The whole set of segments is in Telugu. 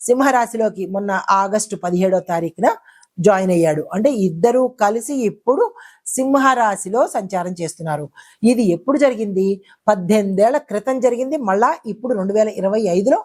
సింహరాశిలోకి మొన్న ఆగస్టు పదిహేడో తారీఖున జాయిన్ అయ్యాడు. అంటే ఇద్దరు కలిసి ఇప్పుడు సింహరాశిలో సంచారం చేస్తున్నారు. ఇది ఎప్పుడు జరిగింది? పద్దెనిమిదేళ్ళ క్రితం జరిగింది. మళ్ళా ఇప్పుడు రెండు వేల ఇరవై ఐదులో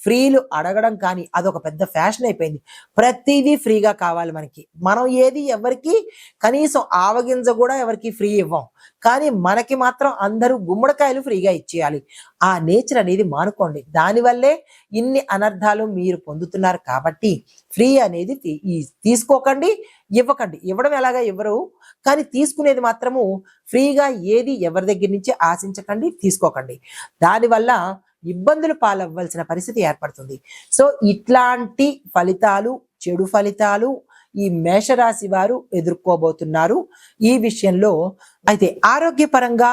ఫ్రీలు అడగడం కానీ అదొక పెద్ద ఫ్యాషన్ అయిపోయింది. ప్రతిదీ ఫ్రీగా కావాలి మనకి. మనం ఏది ఎవరికి కనీసం ఆవగింజ కూడా ఎవరికి ఫ్రీ ఇవ్వం. కానీ మనకి మాత్రం అందరూ గుమ్మడికాయలు ఫ్రీగా ఇచ్చేయాలి. ఆ నేచర్ అనేది మానుకోండి. దానివల్లే ఇన్ని అనర్థాలు మీరు పొందుతున్నారు కాబట్టి ఫ్రీ అనేది తీ- తీసుకోకండి ఇవ్వకండి. ఇవ్వడం ఎలాగా ఇవ్వరు? కానీ తీసుకునేది మాత్రము ఫ్రీగా ఏది ఎవరి దగ్గర నుంచి ఆశించకండి తీసుకోకండి. దానివల్ల ఇబ్బందులు పాలవ్వాల్సిన పరిస్థితి ఏర్పడుతుంది. సో ఇట్లాంటి ఫలితాలు చెడు ఫలితాలు ఈ మేషరాశి వారు ఎదుర్కోబోతున్నారు. ఈ విషయంలో అయితే ఆరోగ్యపరంగా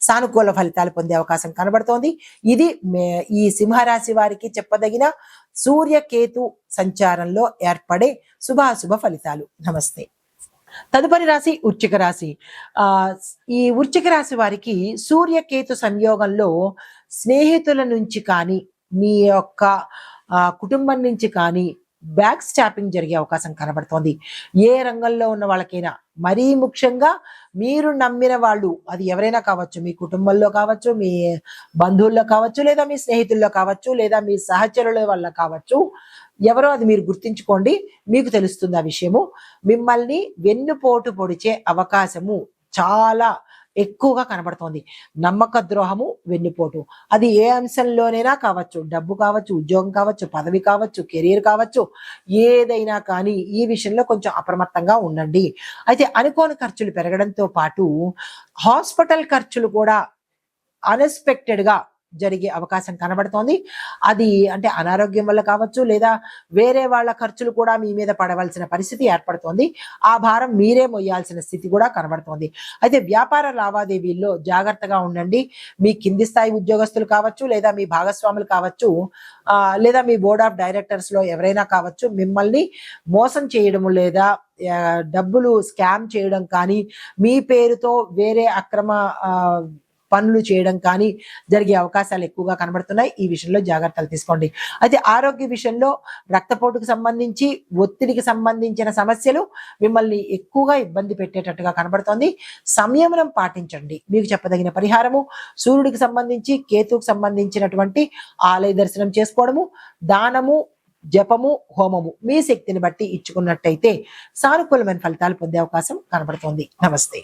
సానుకూల ఫలితాలు పొందే అవకాశం కనబడుతోంది. ఇది ఈ సింహరాశి వారికి చెప్పదగిన సూర్యకేతు సంచారంలో ఏర్పడే శుభాశుభ ఫలితాలు. నమస్తే. తదుపరి రాశి వృశ్చిక రాశి. ఆ ఈ వృశ్చిక రాశి వారికి సూర్యకేతు సంయోగంలో స్నేహితుల నుంచి కానీ మీ యొక్క ఆ, కుటుంబం నుంచి కానీ బ్యాక్ స్టాపింగ్ జరిగే అవకాశం కనబడుతోంది. ఏ రంగంలో ఉన్న వాళ్ళకైనా మరీ ముఖ్యంగా మీరు నమ్మిన వాళ్ళు అది ఎవరైనా కావచ్చు మీ కుటుంబంలో కావచ్చు మీ బంధువుల్లో కావచ్చు లేదా మీ స్నేహితుల్లో కావచ్చు లేదా మీ సహచరుల వల్ల కావచ్చు ఎవరో అది మీరు గుర్తించుకోండి. మీకు తెలుస్తుంది ఆ విషయము. మిమ్మల్ని వెన్నుపోటు పొడిచే అవకాశము చాలా ఎక్కువగా కనబడుతోంది. నమ్మక ద్రోహము వెన్నుపోటు. అది ఏ అంశంలోనైనా కావచ్చు. డబ్బు కావచ్చు ఉద్యోగం కావచ్చు పదవి కావచ్చు కెరీర్ కావచ్చు ఏదైనా కానీ ఈ విషయంలో కొంచెం అప్రమత్తంగా ఉండండి. అయితే అనుకోని ఖర్చులు పెరగడంతో పాటు హాస్పిటల్ ఖర్చులు కూడా అన్ఎక్స్పెక్టెడ్గా జరిగే అవకాశం కనబడుతోంది. అది అంటే అనారోగ్యం వల్ల కావచ్చు లేదా వేరే వాళ్ళ ఖర్చులు కూడా మీ మీద పడవలసిన పరిస్థితి ఏర్పడుతోంది. ఆ భారం మీరే మొయ్యాల్సిన స్థితి కూడా కనబడుతోంది. అయితే వ్యాపార లావాదేవీల్లో జాగ్రత్తగా ఉండండి. మీ కింది స్థాయి ఉద్యోగస్తులు కావచ్చు లేదా మీ భాగస్వాములు కావచ్చు లేదా మీ బోర్డ్ ఆఫ్ డైరెక్టర్స్లో ఎవరైనా కావచ్చు మిమ్మల్ని మోసం చేయడం లేదా డబ్బులు స్కామ్ చేయడం కానీ మీ పేరుతో వేరే అక్రమ పనులు చేయడం కానీ జరిగే అవకాశాలు ఎక్కువగా కనబడుతున్నాయి. ఈ విషయంలో జాగ్రత్తలు తీసుకోండి. అయితే ఆరోగ్య విషయంలో రక్తపోటుకు సంబంధించి ఒత్తిడికి సంబంధించిన సమస్యలు మిమ్మల్ని ఎక్కువగా ఇబ్బంది పెట్టేటట్టుగా కనబడుతోంది. సంయమనం పాటించండి. మీకు చెప్పదగిన పరిహారము సూర్యుడికి సంబంధించి కేతుకు సంబంధించినటువంటి ఆలయ దర్శనం చేసుకోవడము దానము జపము హోమము మీ శక్తిని బట్టి ఇచ్చుకున్నట్టయితే సానుకూలమైన ఫలితాలు పొందే అవకాశం కనబడుతోంది. నమస్తే.